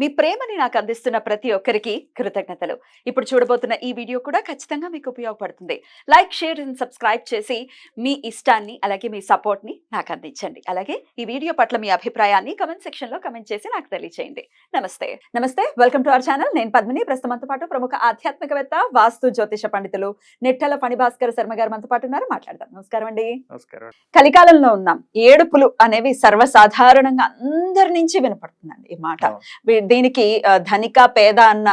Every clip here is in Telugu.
మీ ప్రేమని నాకు అందిస్తున్న ప్రతి ఒక్కరికి కృతజ్ఞతలు. ఇప్పుడు చూడబోతున్న ఈ వీడియో కూడా ఖచ్చితంగా మీకు ఉపయోగపడుతుంది. లైక్ షేర్ అండ్ సబ్స్క్రైబ్ చేసి మీ ఇష్టాన్ని అలాగే మీ సపోర్ట్ని నాకు అందించండి. అలాగే ఈ వీడియో పట్ల మీ అభిప్రాయాన్ని కమెంట్ సెక్షన్లో కమెంట్ చేసి నాకు తెలియజేయండి నమస్తే. నమస్తే. Welcome to our channel. నేను పద్మిని. ప్రస్తుతం మనతో పాటు ప్రముఖ ఆధ్యాత్మికవేత్త వాస్తు జ్యోతిష పండితులు నెట్టల ఫణిభాస్కర్ శర్మ గారు మనతో పాటు ఉన్నారు. మాట్లాడదాం. నమస్కారం అండి. నమస్కారం. కలికాలంలో ఉన్నాం. ఏడుపులు అనేవి సర్వసాధారణంగా అందరి నుంచి వినపడుతుందండి ఈ మాట. దీనికి ధనిక పేద అన్న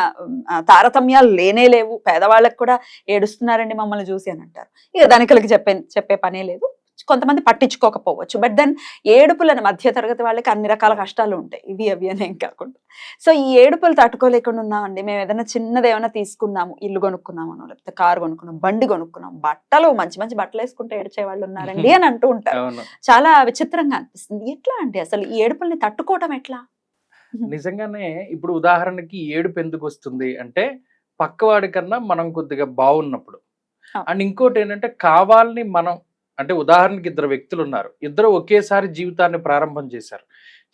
తారతమ్యాలు లేనే లేవు. పేదవాళ్ళకి కూడా ఏడుస్తున్నారండి మమ్మల్ని చూసి అని అంటారు. ఇక ధనికులకి చెప్పే చెప్పే పనే లేదు. కొంతమంది పట్టించుకోకపోవచ్చు. బట్ దెన్ ఏడుపులను మధ్య తరగతి వాళ్ళకి అన్ని రకాల కష్టాలు ఉంటాయి. ఇవి అవి అనేం కాకుండా. సో ఈ ఏడుపులు తట్టుకోలేకుండా ఉన్నామండి. మేము ఏదైనా చిన్నది ఏమైనా తీసుకున్నాము ఇల్లు కొనుక్కున్నాము లేకపోతే కారు కొనుక్కున్నాం బండి కొనుక్కున్నాం బట్టలు మంచి మంచి బట్టలు వేసుకుంటే ఏడ్చే వాళ్ళు ఉన్నారండి అని అంటూ ఉంటారు. చాలా విచిత్రంగా అనిపిస్తుంది. ఎట్లా అండి అసలు ఈ ఏడుపుల్ని తట్టుకోవటం ఎట్లా? నిజంగానే ఇప్పుడు ఉదాహరణకి ఏడుపు ఎందుకు వస్తుంది అంటే పక్కవాడి కన్నా మనం కొద్దిగా బాగున్నప్పుడు. అండ్ ఇంకోటి ఏంటంటే కావాలని మనం అంటే ఉదాహరణకి ఇద్దరు వ్యక్తులు ఉన్నారు ఇద్దరు ఒకేసారి జీవితాన్ని ప్రారంభం చేశారు.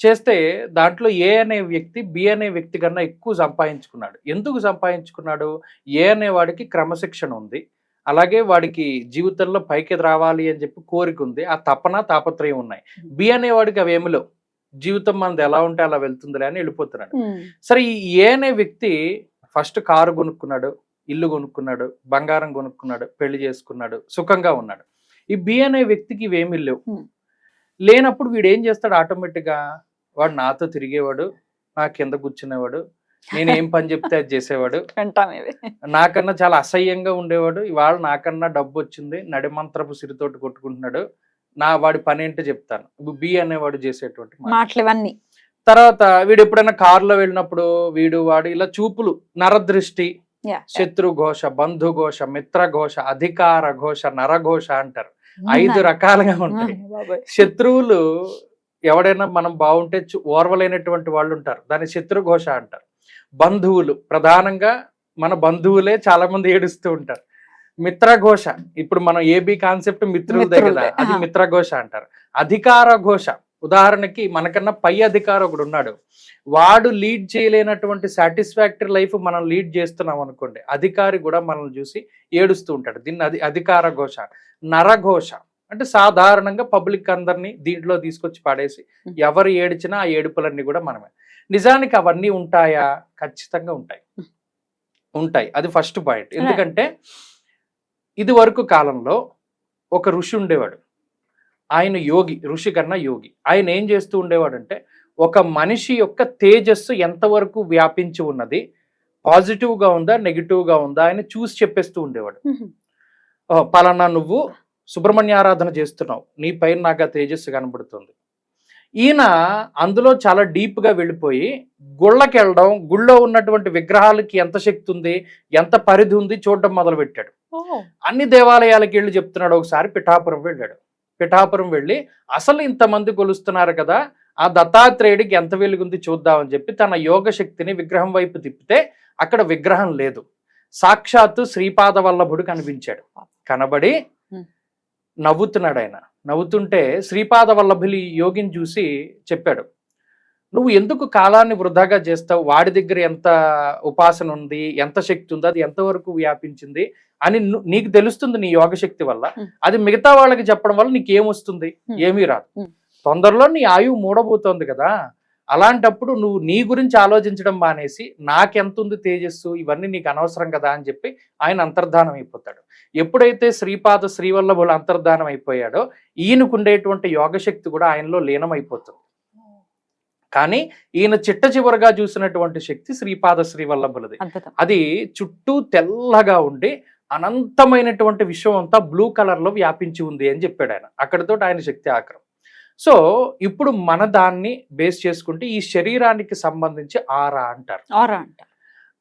చేస్తే దాంట్లో ఏ అనే వ్యక్తి బి అనే వ్యక్తి కన్నా ఎక్కువ సంపాదించుకున్నాడు. ఎందుకు సంపాదించుకున్నాడు? ఏ అనే వాడికి క్రమశిక్షణ ఉంది. అలాగే వాడికి జీవితంలో పైకి రావాలి అని చెప్పి కోరిక ఉంది. ఆ తపన తాపత్రయం ఉన్నాయి. బి అనేవాడికి అవి ఏమిలో జీవితం మనది ఎలా ఉంటే అలా వెళ్తుందిలే అని వెళ్ళిపోతున్నాడు సరే ఈ ఏ అనే వ్యక్తి ఫస్ట్ కారు కొనుక్కున్నాడు ఇల్లు కొనుక్కున్నాడు బంగారం కొనుక్కున్నాడు పెళ్ళి చేసుకున్నాడు సుఖంగా ఉన్నాడు. ఈ బి అనే వ్యక్తికి ఇవేమీ లేవు. లేనప్పుడు వీడు ఏం చేస్తాడు? ఆటోమేటిక్గా వాడు నాతో తిరిగేవాడు నా కింద కూర్చునేవాడు నేను పని చెప్తే అది చేసేవాడు. నాకన్నా చాలా అసహ్యంగా ఉండేవాడు ఇవాళ నాకన్నా డబ్బు వచ్చింది నడిమంత్రపు సిరితోటి కొట్టుకుంటున్నాడు నా వాడి పని ఏంటో చెప్తాను ఇప్పుడు బి అనేవాడు చేసేటువంటి మాట. మాటలు ఇవన్నీ తర్వాత వీడు ఎప్పుడైనా కారులో వెళ్ళినప్పుడు వీడు వాడు ఇలా చూపులు నరదృష్టి Yeah, yeah. శత్రు ఘోష బంధు ఘోష మిత్ర ఘోష అధికార ఘోష నరఘోష అంటారు ఐదు. రకాలుగా ఉంటాయి. శత్రువులు ఎవడైనా మనం బాగుంటే ఓర్వలేనటువంటి వాళ్ళు ఉంటారు దాన్ని శత్రు ఘోష అంటారు బంధువులు ప్రధానంగా మన బంధువులే చాలా మంది ఏడుస్తూ ఉంటారు మిత్రఘోష. ఇప్పుడు మనం ఏబి కాన్సెప్ట్ మిత్రులదే. కదా అది. మిత్రఘోష అంటారు. అధికార ఘోష ఉదాహరణకి మనకన్నా పై అధికారి ఒకడు ఉన్నాడు. వాడు లీడ్ చేయలేనటువంటి సాటిస్ఫాక్టరీ లైఫ్ మనం లీడ్ చేస్తున్నాం అనుకోండి అధికారి కూడా మనల్ని చూసి ఏడుస్తూ ఉంటాడు. దీన్ని అది అధికార ఘోష నరఘోష. అంటే సాధారణంగా పబ్లిక్ అందరినీ దీంట్లో తీసుకొచ్చి పడేసి ఎవరు ఏడిచినా ఆ ఏడుపులన్నీ కూడా మనమే. నిజానికి అవన్నీ ఉంటాయా? ఖచ్చితంగా ఉంటాయి. ఉంటాయి. అది ఫస్ట్ పాయింట్. ఎందుకంటే ఇది వరకు కాలంలో ఒక ఋషి ఉండేవాడు. ఆయన యోగి ఋషి కన్నా యోగి. ఆయన ఏం చేస్తూ ఉండేవాడంటే ఒక మనిషి యొక్క తేజస్సు ఎంతవరకు వ్యాపించి ఉన్నది పాజిటివ్గా ఉందా నెగిటివ్గా ఉందా అని చూసి చెప్పేస్తూ ఉండేవాడు. "ఓ, పలానా నువ్వు సుబ్రహ్మణ్య ఆరాధన చేస్తున్నావు. నీ పైన నాకు తేజస్సు కనబడుతుంది. ఈయన అందులో చాలా డీప్గా వెళ్ళిపోయి గుళ్ళకి వెళ్ళడం గుళ్ళో ఉన్నటువంటి విగ్రహాలకి ఎంత శక్తి ఉంది ఎంత పరిధి ఉంది చూడడం మొదలు పెట్టాడు అన్ని దేవాలయాలకి వెళ్ళి చెప్తున్నాడు. ఒకసారి పిఠాపురం వెళ్ళాడు. పిఠాపురం వెళ్ళి అసలు ఇంతమంది కొలుస్తున్నారు కదా ఆ దత్తాత్రేయుడికి ఎంత వెలుగుంది చూద్దామని చెప్పి తన యోగ శక్తిని విగ్రహం వైపు తిప్పితే అక్కడ విగ్రహం లేదు. సాక్షాత్తు శ్రీపాద వల్లభుడు కనిపించాడు. కనబడి. నవ్వుతున్నాడు ఆయన. నవ్వుతుంటే శ్రీపాద వల్లభులి యోగిని చూసి చెప్పాడు. నువ్వు ఎందుకు కాలాన్ని వృధాగా చేస్తావు? వాడి దగ్గర ఎంత ఉపాసన ఉంది? ఎంత శక్తి ఉంది? అది ఎంతవరకు వ్యాపించింది? అని నీకు తెలుస్తుంది నీ యోగ శక్తి వల్ల. అది మిగతా వాళ్ళకి చెప్పడం వల్ల నీకు ఏమొస్తుంది. ఏమీ రాదు. తొందరలో నీ ఆయువు మూడబోతోంది కదా? అలాంటప్పుడు నువ్వు నీ గురించి ఆలోచించడం మానేసి నాకెంత ఉంది తేజస్సు? ఇవన్నీ నీకు అనవసరం కదా? అని చెప్పి ఆయన అంతర్ధానం అయిపోతాడు. ఎప్పుడైతే శ్రీపాద శ్రీవల్లభులు అంతర్ధానం అయిపోయాడో ఈయనకు ఉండేటువంటి యోగశక్తి కూడా ఆయనలో లీనమైపోతుంది. కానీ ఈయన చిట్ట చివరగా చూసినటువంటి శక్తి శ్రీపాద శ్రీవల్లభులది. అది చుట్టూ తెల్లగా ఉండి అనంతమైనటువంటి విశ్వం అంతా బ్లూ కలర్లో వ్యాపించి ఉంది అని చెప్పాడు ఆయన. అక్కడితో ఆయన శక్తి ఆక్రం సో ఇప్పుడు మన దాన్ని బేస్ చేసుకుంటే ఈ శరీరానికి సంబంధించి ఆరా అంటారు. ఆరా అంట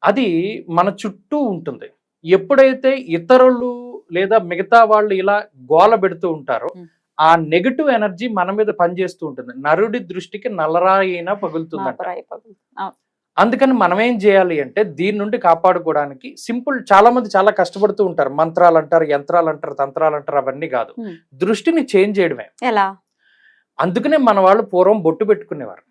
అది మన చుట్టూ ఉంటుంది. ఎప్పుడైతే ఇతరులు లేదా మిగతా వాళ్ళు ఇలా గోల పెడుతూ ఉంటారో. ఆ నెగటివ్ ఎనర్జీ మన మీద పనిచేస్తూ ఉంటుంది. నరుడి దృష్టికి నల్లరాయినా పగులుతుందంట. నాపరాయి పగులు. ఆ, అందుకని మనం ఏం చేయాలి అంటే దీని నుండి కాపాడుకోవడానికి సింపుల్ చాలా మంది చాలా కష్టపడుతూ ఉంటారు. మంత్రాలు అంటారు యంత్రాలు అంటారు తంత్రాలు అంటారు అవన్నీ కాదు. దృష్టిని చేంజ్ చేయడమే. ఎలా? అందుకనే మన వాళ్ళు పూర్వం బొట్టు పెట్టుకునేవారు.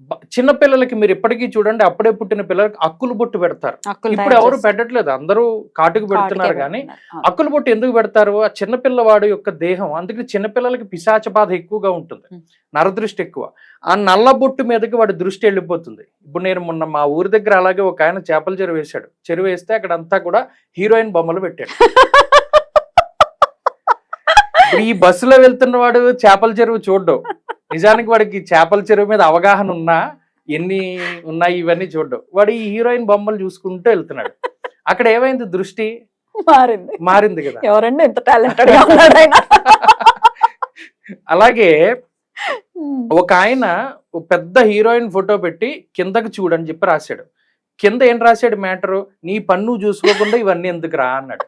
బ- చిన్న పిల్లలకి మీరు ఇప్పటికీ చూడండి అప్పుడే పుట్టిన పిల్లలకి అక్కులు బొట్టు పెడతారు. ఇప్పుడు ఎవరు. పెట్టట్లేదు అందరూ కాటుకు పెడుతున్నారు కానీ. అక్కులు బొట్టు ఎందుకు పెడతారు? ఆ చిన్న పిల్లవాడు యొక్క దేహం అందుకని చిన్న పిల్లలకి పిశాచ బాధ ఎక్కువగా ఉంటుంది. నరదృష్టి ఎక్కువ. ఆ నల్ల బొట్టు మీదకి వాడి దృష్టి వెళ్ళిపోతుంది. ఇప్పుడు నేను మొన్న మా ఊరి దగ్గర అలాగే ఒక ఆయన చేపల చెరువు వేశాడు. చెరువు వేస్తే అక్కడ అంతా కూడా హీరోయిన్ బొమ్మలు పెట్టాడు. ఈ బస్సులో వెళ్తున్న వాడు చేపల చెరువు చూడ్డం. నిజానికి వాడికి చేపల చెరువు మీద అవగాహన ఉన్నా ఎన్ని ఉన్నాయి ఇవన్నీ చూడ్డం. వాడు ఈ హీరోయిన్ బొమ్మలు చూసుకుంటూ వెళ్తున్నాడు. అక్కడ ఏమైంది దృష్టి? మారింది. మారింది కదా. ఎవరండి ఎంత టాలెంటెడ్ అలాగే ఒక ఆయన పెద్ద హీరోయిన్ ఫోటో పెట్టి కిందకి చూడని చెప్పి రాశాడు. కింద ఏం రాశాడు మ్యాటరు? నీ పన్ను చూసుకోకుండా ఇవన్నీ ఎందుకు రా అన్నాడు.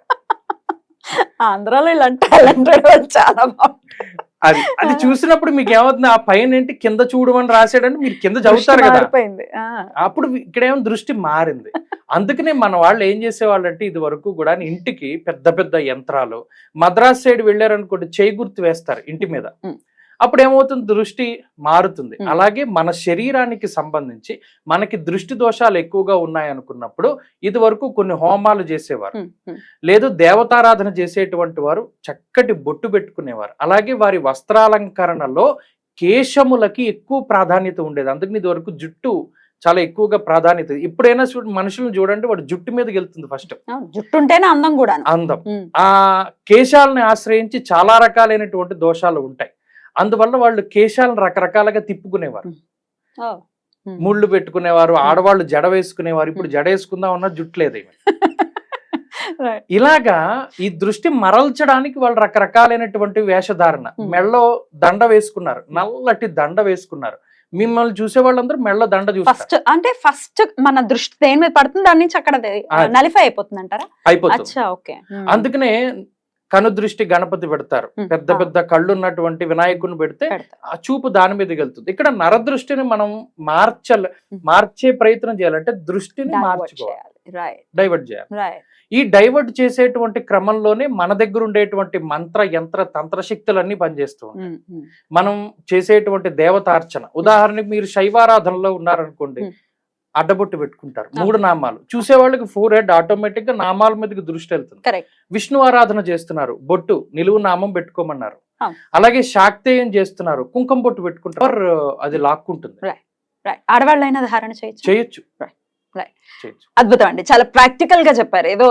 ఆంధ్రాలో ఇలాంటి టాలెంటెడ్ చాలా అది. అది చూసినప్పుడు మీకు ఏమవుతుంది? ఆ పైన ఏంటి? కింద చూడమని రాశాడని మీరు కింద చదువుతారు కదా. అప్పుడు ఇక్కడేమో దృష్టి మారింది. అందుకనే మన వాళ్ళు ఏం చేసేవాళ్ళు అంటే ఇది వరకు కూడా ఇంటికి పెద్ద పెద్ద యంత్రాలు. మద్రాస్ సైడ్ వెళ్ళారనుకోండి చేయి గుర్తు వేస్తారు ఇంటి మీద. అప్పుడు ఏమవుతుంది దృష్టి మారుతుంది. అలాగే మన శరీరానికి సంబంధించి మనకి దృష్టి దోషాలు ఎక్కువగా ఉన్నాయి అనుకున్నప్పుడు ఇది వరకు కొన్ని హోమాలు చేసేవారు. లేదు దేవతారాధన చేసేటువంటి వారు చక్కటి బొట్టు పెట్టుకునేవారు. అలాగే వారి వస్త్రాలంకరణలో కేశములకి ఎక్కువ ప్రాధాన్యత ఉండేది. అందుకని ఇది వరకు జుట్టు చాలా ఎక్కువగా ప్రాధాన్యత. ఇప్పుడైనా చూడ మనుషులను చూడండి వాడు జుట్టు మీదకి వెళ్తుంది ఫస్ట్. జుట్టు ఉంటేనే అందం కూడా అందం. ఆ కేశాలను ఆశ్రయించి చాలా రకాలైనటువంటి దోషాలు ఉంటాయి. అందువల్ల వాళ్ళు కేశాలను రకరకాలుగా తిప్పుకునేవారు. ముళ్ళు పెట్టుకునేవారు ఆడవాళ్ళు జడ వేసుకునేవారు ఇప్పుడు జడ వేసుకుందాం ఉన్న జుట్టు లేదు ఈమె. ఇలాగా ఈ దృష్టి మరల్చడానికి వాళ్ళు రకరకాలైనటువంటి వేషధారణ. మెళ్ళో దండ వేసుకున్నారు నల్లటి దండ వేసుకున్నారు. మిమ్మల్ని చూసే వాళ్ళందరూ మెళ్ళ దండ చూస్తారు. ఫస్ట్ అంటే ఫస్ట్ మన దృష్టి దేని మీద పడుతుంది దాని నుంచి అక్కడ. నలిఫై అయిపోతుంది. అంటారా అయిపోతుంది అందుకనే కనుదృష్టి గణపతి పెడతారు. పెద్ద. పెద్ద కళ్ళు ఉన్నటువంటి వినాయకుడిని పెడితే ఆ చూపు దాని మీదకి వెళ్తుంది. ఇక్కడ నరదృష్టిని మనం మార్చల. మార్చే ప్రయత్నం చేయాలంటే దృష్టిని మార్చుకోవాలి. రైట్ డైవర్ట్ చేయాలి. ఈ డైవర్ట్ చేసేటువంటి క్రమంలోనే మన దగ్గర ఉండేటువంటి మంత్ర యంత్ర తంత్ర శక్తులన్నీ పనిచేస్తూ ఉంటాయి. మనం చేసేటువంటి దేవతార్చన. ఉదాహరణకి మీరు శైవారాధనలో ఉన్నారనుకోండి. అడ్డబొట్టు పెట్టుకుంటారు. మూడు నామాలు. చూసే వాళ్ళకి ఫోర్ హెడ్ ఆటోమేటిక్గా నామాల మీదకి దృష్టి వెళ్తుంది. విష్ణు ఆరాధన చేస్తున్నారు. బొట్టు నిలువు నామం పెట్టుకోమన్నారు. అలాగే శాక్తేయం చేస్తున్నారు. కుంకుమ బొట్టు పెట్టుకుంటారు. అది లాక్కుంటుంది. ఆడవాళ్ళైనా ధారణ చేయొచ్చు. చేయొచ్చు. అద్భుతం అండి చాలా ప్రాక్టికల్గా చెప్పారు. ఏదో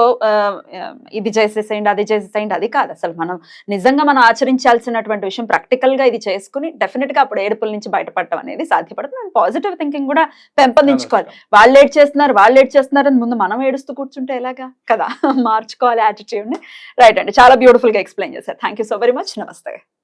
ఇది చేసేసేయండి అది చేసేసేయండి అది కాదు. అసలు మనం నిజంగా మనం ఆచరించాల్సినటువంటి విషయం ప్రాక్టికల్గా ఇది చేసుకుని డెఫినెట్గా అప్పుడు ఏడుపుల నుంచి బయటపడటం అనేది సాధ్యపడుతుంది పాజిటివ్ థింకింగ్ కూడా పెంపొందించుకోవాలి. వాళ్ళు ఏడ్ చేస్తున్నారు వాళ్ళు ఏడ్ చేస్తున్నారు అని ముందు మనం ఏడుస్తూ కూర్చుంటే ఎలాగా? కదా? మార్చుకోవాలి యాటిట్యూడ్ని. రైట్ అండి. చాలా బ్యూటిఫుల్గా ఎక్స్ప్లెయిన్ చేశారు. Thank you so very much నమస్తే.